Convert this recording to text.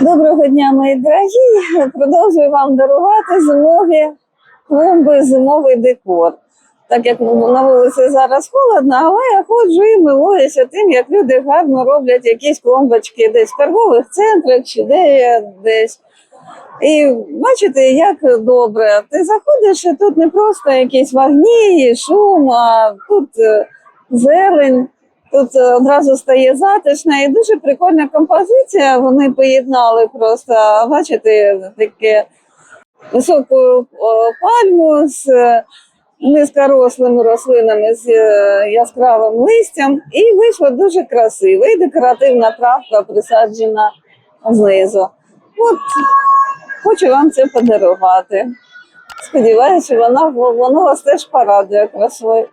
Доброго дня, мої дорогі. Продовжую вам дарувати зимові клумби, зимовий декор. Так як на вулиці зараз холодно, але я ходжу і милуюся тим, як люди гарно роблять якісь клумбочки десь в торгових центрах чи де десь. І бачите, як добре. Ти заходиш, і тут не просто якісь вогні, шум, а тут е, зелень. Тут одразу стає затишно і дуже прикольна композиція. Вони поєднали просто, бачите, таке високу пальму з е, низькорослими рослинами з е, яскравим листям. І вийшло дуже красиво. І декоративна травка присаджена знизу. От хочу вам це подарувати. Сподіваюся, вона воно вас теж порадує красою.